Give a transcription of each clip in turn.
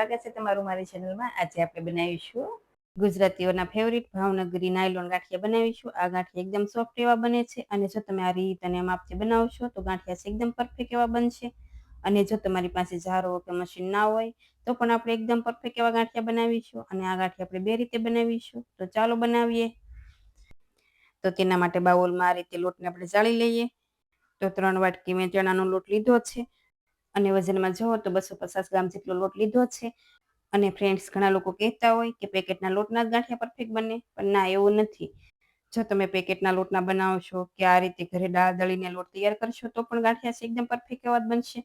સ્વાગત છે તમારું મારી ચેનલમાં આજે આપણે બનાવીશું ગુજરાતીઓના ફેવરિટ ભાવનગરી નાયલોન ગાંઠિયા બનાવીશું. આ ગાંઠિયા એકદમ સોફ્ટ એવા બને છે અને જો તમે આ રીત અને માપથી બનાવશો તો ગાંઠિયા એકદમ પરફેક્ટ એવા બનશે. અને જો તમારી પાસે જારો કે મશીન ના હોય તો પણ આપણે એકદમ પરફેક્ટ એવા ગાંઠિયા બનાવીશું અને આ ગાંઠિયા આપણે બે રીતે બનાવીશું. તો ચાલો બનાવીએ. તો તેના માટે બાઉલમાં આ રીતે લોટને આપણે ચાળી લઈએ. તો ત્રણ વાટકી મેં ચણાનો લોટ લીધો છે. અને વજનમાં જુઓ તો બસો પચાસ ગ્રામ જેટલો લોટ લીધો છે. અને ફ્રેન્ડ્સ ઘણા લોકો કહેતા હોય કે પેકેટના લોટના જ ગાંઠિયા પરફેક્ટ બને, પણ ના, એવું નથી. જો તમે પેકેટના લોટના બનાવશો કે આ રીતે ઘરે દાળ દળીને લોટ તૈયાર કરશો તો પણ ગાંઠિયા છે એકદમ પરફેક્ટ એવા જ બનશે.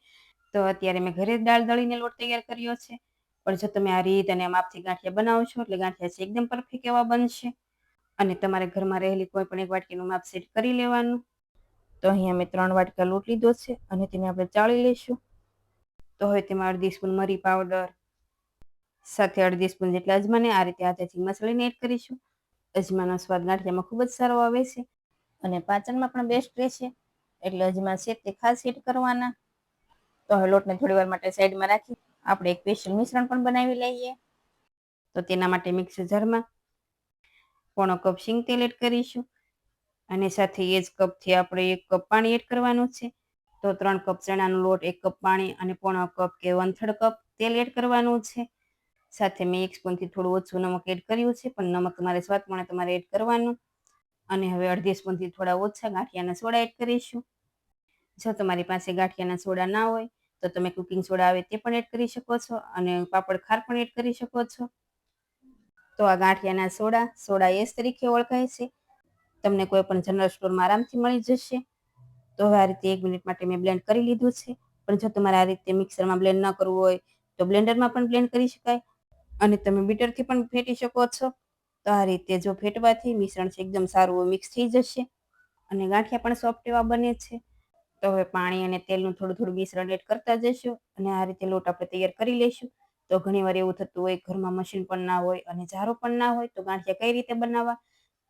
તો અત્યારે મેં ઘરે દાળ દળીને લોટ તૈયાર કર્યો છે. પણ જો તમે આ રીત અને માપથી ગાંઠિયા બનાવશો એટલે ગાંઠિયા છે એકદમ પરફેક્ટ એવા બનશે. અને તમારે ઘરમાં રહેલી કોઈ પણ એક વાટકીનું માપ સેટ કરી લેવાનું. તો અહીંયા મેં ત્રણ વાટકા લોટ લીધો છે અને તેને આપણે ચાળી લઈશું. તો હવે તેમાં અડધી સ્પૂન મરી પાવડર, સાથે અડધી સ્પૂન જેટલા અજમાને આ રીતે હાથેથી મસળીને એડ કરીશું. અજમાનો સ્વાદ નાઠિયામાં ખૂબ જ સારો આવે છે અને પાચનમાં પણ બેસ્ટ રહેશે. એટલે અજમા છે તે ખાસ એડ કરવાના. તો હવે લોટને થોડી વાર માટે સાઈડમાં રાખી, આપણે એક સ્પેશિયલ મિશ્રણ પણ બનાવી લઈએ. તો તેના માટે મિક્સર જારમાં પોણો કપ શીંગ તેલ એડ કરીશું. અને સાથે એ જ કપથી આપણે એક કપ પાણી એડ કરવાનું છે. તો ત્રણ કપ ચણાનો લોટ, એક કપ પાણી અને પોણો કપ કે વન થર્ડ કપ તેલ એડ કરવાનું છે. સાથે મેં એક સ્પૂનથી થોડું ઓછું નમક એડ કર્યું છે, પણ નમક તમારે સ્વાદ પ્રમાણે તમારે એડ કરવાનું. અને હવે અડધી સ્પૂનથી થોડા ઓછા ગાંઠિયાના સોડા એડ કરીશું. જો તમારી પાસે ગાંઠિયાના સોડા ના હોય, તો તમે કુકિંગ સોડા આવે તે પણ એડ કરી શકો છો અને પાપડ ખાર પણ એડ કરી શકો છો. તો આ ગાંઠિયાના સોડા સોડા એસ તરીકે ઓળખાય છે. તમને કોઈ પણ જનરલ સ્ટોરમાં આરામથી મળી જશે. તો હવે આ રીતે એક મિનિટ માટે મેં બ્લેન્ડ કરી લીધું છે. પણ જો તમારે આ રીતે મિક્સરમાં બ્લેન્ડ ન કરવું હોય, તો બ્લેન્ડરમાં પણ બ્લેન્ડ કરી શકાય. અને તમે બીટરથી પણ ફેટી શકો છો. તો આ રીતે જો ફેટવાથી મિશ્રણ છે, એકદમ સારું મિક્સ થઈ જશે. અને ગાંઠિયા પણ સોફ્ટ એવા બને છે. તો હવે પાણી અને તેલનું થોડું થોડું મિશ્રણ એડ કરતા જશું અને આ રીતે લોટ આપણે તૈયાર કરી લઈશું. તો ઘણીવાર એવું થતું હોય, ઘરમાં મશીન પણ ના હોય અને જારો પણ ના હોય, તો ગાંઠિયા કઈ રીતે બનાવવા?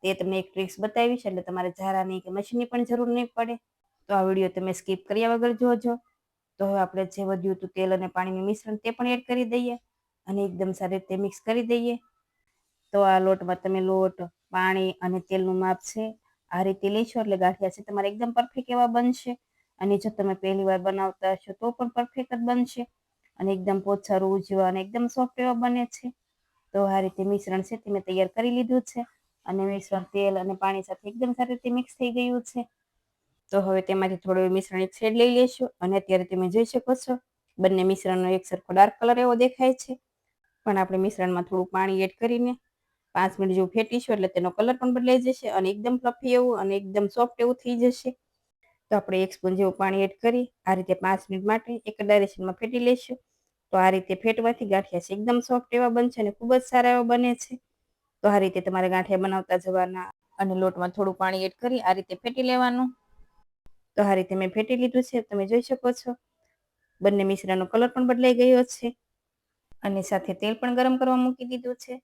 તે તમને એક ટ્રિક્સ બતાવીશ. એટલે તમારે જારાની કે મશીનની પણ જરૂર નહીં પડે. તો આ વીડિયો તમે સ્કીપ કર્યા વગર જોજો. તો હવે આપણે જે વધ્યું હતું તેલ અને પાણીનું મિશ્રણ તે પણ એડ કરી દઈએ અને એકદમ સારી રીતે મિક્સ કરી દઈએ. તો આ લોટમાં તમે લોટ, પાણી અને તેલનું માપ છે આ રીતે લેશો એટલે ગાંઠિયા છે તમારે એકદમ પરફેક્ટ એવા બનશે. અને જો તમે પહેલી વાર બનાવતા હશો તો પણ પરફેક્ટ જ બનશે. અને એકદમ પોછા રૂ જેવા અને એકદમ સોફ્ટ એવા બને છે. તો આ રીતે મિશ્રણ છે તે મેં તૈયાર કરી લીધું છે. અને મિશ્રણ તેલ અને પાણી સાથે એકદમ સારી રીતે મિક્સ થઈ ગયું છે. તો હવે તેમાંથી થોડું મિશ્રણ એક સાઈડ લઈ લેશું અને અત્યારે તમે જોઈ શકો છો, બંને મિશ્રણનો એક સરખો ડાર્ક કલર એવો દેખાય છે. પણ આપણે મિશ્રણમાં થોડું પાણી એડ કરીને પાંચ મિનિટ જેવું ફેટીશું એટલે તેનો કલર પણ બદલાઈ જશે અને એકદમ ફ્લફી એવું અને એકદમ સોફ્ટ એવું થઈ જશે. તો આપણે એક સ્પૂન જેવું પાણી એડ કરી આ રીતે પાંચ મિનિટ માટે એક ડાયરેક્શનમાં ફેટી લઈશું. તો આ રીતે ફેટવાથી ગાંઠિયા છે, એકદમ સોફ્ટ એવા બનશે અને ખૂબ જ સારા એવા બને છે. તો આ રીતે તમારે ગાંઠિયા બનાવતા જવાના અને લોટમાં થોડું પાણી એડ કરી આ રીતે ફેટી લેવાનું. તો આ રીતે મેં ફેટી લીધું છે, તમે જોઈ શકો છો. બંને મિશ્રણનો કલર પણ બદલાઈ ગયો છે અને સાથે તેલ પણ ગરમ કરવા મૂકી દીધું છે.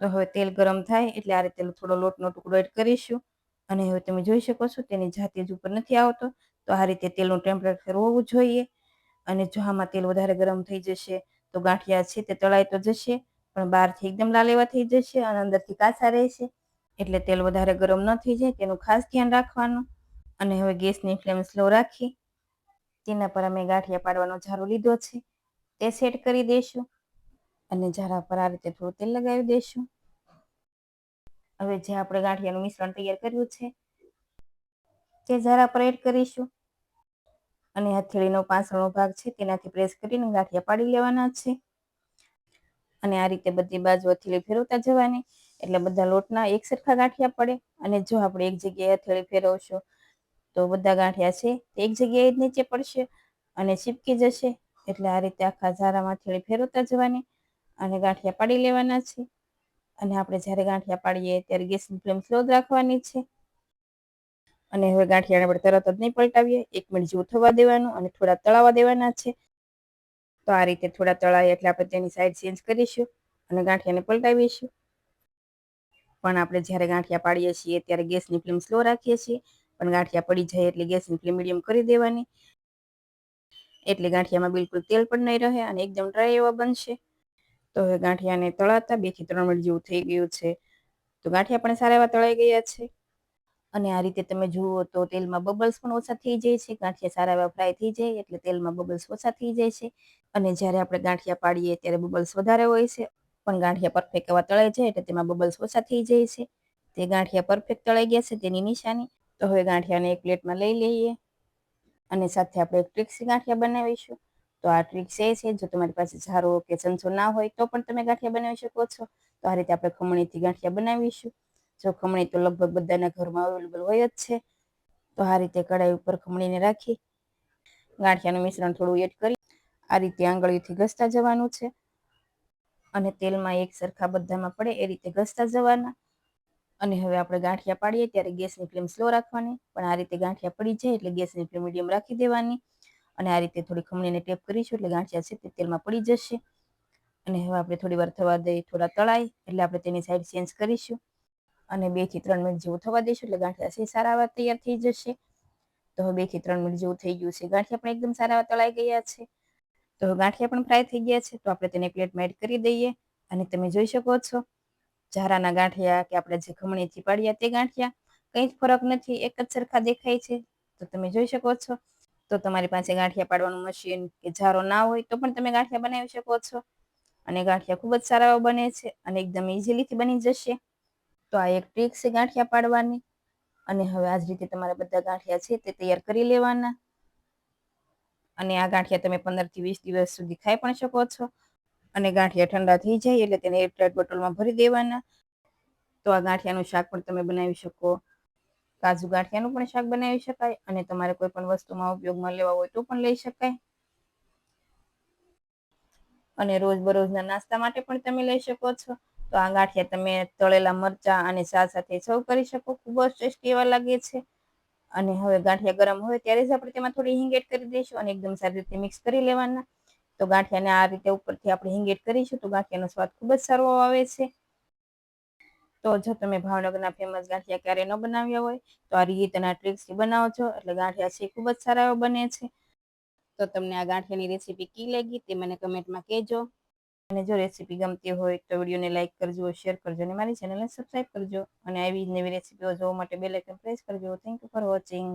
તો હવે તેલ ગરમ થાય એટલે આ રીતે થોડો લોટનો ટુકડો એડ કરીશું. અને હવે તમે જોઈ શકો છો તેની જાતે જ ઉપર નથી આવતો. તો આ રીતે તેલનું ટેમ્પરેચર હોવું જોઈએ. અને જો આમાં તેલ વધારે ગરમ થઈ જશે તો ગાંઠિયા છે તે તળાઈ તો જશે, પણ બહારથી એકદમ લાલ એવા થઈ જશે અને અંદરથી કાચા રહેશે. એટલે તેલ વધારે ગરમ ન થઈ જાય, તેનું ખાસ ધ્યાન રાખવાનું. અને હવે ગેસની ફ્લેમ સ્લો રાખી. તેના પર અમે ગાંઠિયા પાડવાનો ઝારો લીધો છે. તે સેટ કરી દઈશું અને ઝારા પર આ રીતે થોડું તેલ લગાવી દઈશું હવે જે આપણે ગાંઠિયાનું મિશ્રણ તૈયાર કર્યું છે, તે ઝારા પર એડ કરીશું. અને હથેળીનો પાછળનો ભાગ છે, તેનાથી પ્રેસ કરીને ગાંઠિયા પાડી લેવાના છે. અને આ રીતે બધી બાજુ હથેળી ફેરવતા જવાની. એટલે બધા લોટના એક સરખા ગાંઠિયા પડે. અને જો આપણે એક જગ્યાએ હથેળી ફેરવશું તો બધા ગાંઠિયા છે એક જગ્યાએ જ નીચે પડશે અને ચીપકી જશે. એટલે આ રીતે આખા ઝારામાં થેળી ફેરવતા જવાની અને ગાંઠિયા પાડી લેવાના છે. અને આપણે જ્યારે ગાંઠિયા પાડીએ ત્યારે ગેસની ફ્લેમ સ્લો રાખવાની છે. અને હવે ગાંઠિયાને આપણે તરત જ નહીં પલટાવીએ. એક મિનિટ જેવું થવા દેવાનું અને થોડા તળાવવા દેવાના છે. તો આ રીતે થોડા તળાવીએ એટલે આપણે તેની સાઈડ ચેન્જ કરીશું અને ગાંઠિયાને પલટાવીશું. પણ આપણે જ્યારે ગાંઠિયા પાડીએ છીએ ત્યારે ગેસની ફ્લેમ સ્લો રાખીએ છીએ. પણ ગાંઠિયા પડી જાય એટલે ગેસની ફ્લેમ મીડિયમ કરી દેવાની. એટલે ગાંઠિયામાં બિલકુલ તેલ પણ નહીં રહે અને એકદમ ડ્રાય એવા બનશે. તો હવે ગાંઠિયાને તળાતા બેથી ત્રણ મિનિટ જેવું થઈ ગયું છે. તો ગાંઠિયા પણ સારા એવા તળાઈ ગયા છે. અને આ રીતે તમે જુઓ તો તેલમાં બબલ્સ પણ ઓછા થઈ જાય છે. ગાંઠિયા સારા એવા ફ્રાય થઈ જાય એટલે તેલમાં બબલ્સ ઓછા થઈ જાય છે. અને જ્યારે આપણે ગાંઠિયા પાડીએ ત્યારે બબલ્સ વધારે હોય છે. પણ ગાંઠિયા પરફેક્ટ એવા તળાઈ જાય એટલે તેમાં બબલ્સ ઓછા થઈ જાય છે. તે ગાંઠિયા પરફેક્ટ તળાઈ ગયા છે તેની નિશાની. તો હવે ગાંઠિયાને એક પ્લેટમાં લઈ લઈએ. અને સાથે આપણે એક ટ્રિક્સી ગાંઠિયા બનાવીશું. તો આ ટ્રિક્સ એ છે, જો તમારી પાસે ઝારો કે ચમચો ના હોય તો પણ તમે ગાંઠિયા બનાવી શકો છો. તો આ રીતે આપણે ખમણીથી ગાંઠિયા બનાવીશું. જો ખમણી તો લગભગ બધાના ઘરમાં અવેલેબલ હોય જ છે. તો આ રીતે કડાઈ ઉપર ખમણીને રાખી ગાંઠિયાનું મિશ્રણ થોડું એડ કરી આ રીતે આંગળીઓથી ઘસતા જવાનું છે. અને તેલમાં એક સરખા બધામાં પડે એ રીતે ઘસતા જવાના. અને હવે આપણે ગાંઠિયા પાડીએ ત્યારે ગેસની ફ્લેમ સ્લો રાખવાની. પણ આ રીતે ગાંઠિયા પડી જાય એટલે ગેસની ફ્લેમ મીડિયમ રાખી દેવાની. અને આ રીતે થોડી ખમણીને ટેપ કરીશું એટલે ગાંઠિયા છે તે તેલમાં પડી જશે. અને હવે આપણે થોડી વાર થવા દઈએ થોડા તળાય એટલે આપણે તેની સાઈડ ચેન્જ કરીશું. અને બેથી ત્રણ મિનિટ જેવું થવા દઈશું એટલે ગાંઠિયા છે સારા એવા તૈયાર થઈ જશે. તો હવે બેથી ત્રણ મિનિટ જેવું થઈ ગયું છે. ગાંઠિયા પણ એકદમ સારા એવા તળાઈ ગયા છે. તો ગાંઠિયા પણ ફ્રાય થઈ ગયા છે. તો આપણે તેને પ્લેટમાં એડ કરી દઈએ. અને તમે જોઈ શકો છો ઝારાના ગાંઠિયા કે આપણે જે ખમણીથી પાડ્યા તે ગાંઠિયા, કંઈ જ ફરક નથી, એક જ સરખા દેખાય છે. તો તમે જોઈ શકો છો. તો તમારી પાસે ગાંઠિયા પાડવાનું મશીન કે ઝારો ના હોય તો પણ તમે ગાંઠિયા બનાવી શકો છો. અને ગાંઠિયા ખૂબ જ સારા બને છે અને એકદમ ઇઝીલીથી બની જશે. તો આ એક ટ્રીક છે ગાંઠિયા પાડવાની. અને હવે આ જ રીતે તમારા બધા ગાંઠિયા છે તે તૈયાર કરી લેવાના. અને આ ગાંઠિયા તમે પંદરથી વીસ દિવસ સુધી ખાઈ પણ શકો છો. અને ગાંઠિયા ઠંડા થઈ જાય એટલે તેને એરટાઈટ બોટલમાં ભરી દેવાના. તો આ ગાંઠિયાનું શાક પણ તમે બનાવી શકો. કાજુ ગાંઠિયાનું પણ શાક બનાવી શકાય અને તમારે કોઈ પણ વસ્તુમાં ઉપયોગમાં લેવા હોય તો પણ લઈ શકાય. અને રોજ બરોજના નાસ્તા માટે પણ તમે લઈ શકો છો. તો આ ગાંઠિયા તમે તળેલા મરચા અને સાથ સાથે સર્વ કરી શકો. ખૂબ જ ટેસ્ટી એવા લાગે છે. અને હવે ગાંઠિયા ગરમ હોય ત્યારે જ આપણે તેમાં થોડી હિંગ એડ કરી દઈશું અને એકદમ સારી રીતે મિક્સ કરી લેવાના. તો ગાંઠિયાને આ રીતે ઉપરથી આપણે હિંગેટ કરીશું તો ગાંઠિયાનો સ્વાદ ખૂબ જ સારો આવે છે. તો જો તમે ભાવનગરના ફેમસ ગાંઠિયા ક્યારે ન બનાવ્યા હોય, તો આ રીતના ટ્રિક્સથી બનાવો છો એટલે ગાંઠિયા છે ખૂબ જ સારા એવા બને છે. તો તમને આ ગાંઠિયાની રેસીપી કી લાગી તે મને કમેન્ટમાં કહેજો. અને જો રેસીપી ગમતી હોય તો વિડીયોને લાઇક કરજો શેર કરજો અને મારી ચેનલને સબસ્ક્રાઈબ કરજો. અને આવી નવી રેસીપીઓ જોવા માટે બેલ આઇકન પ્રેસ કરજો. Thank you for watching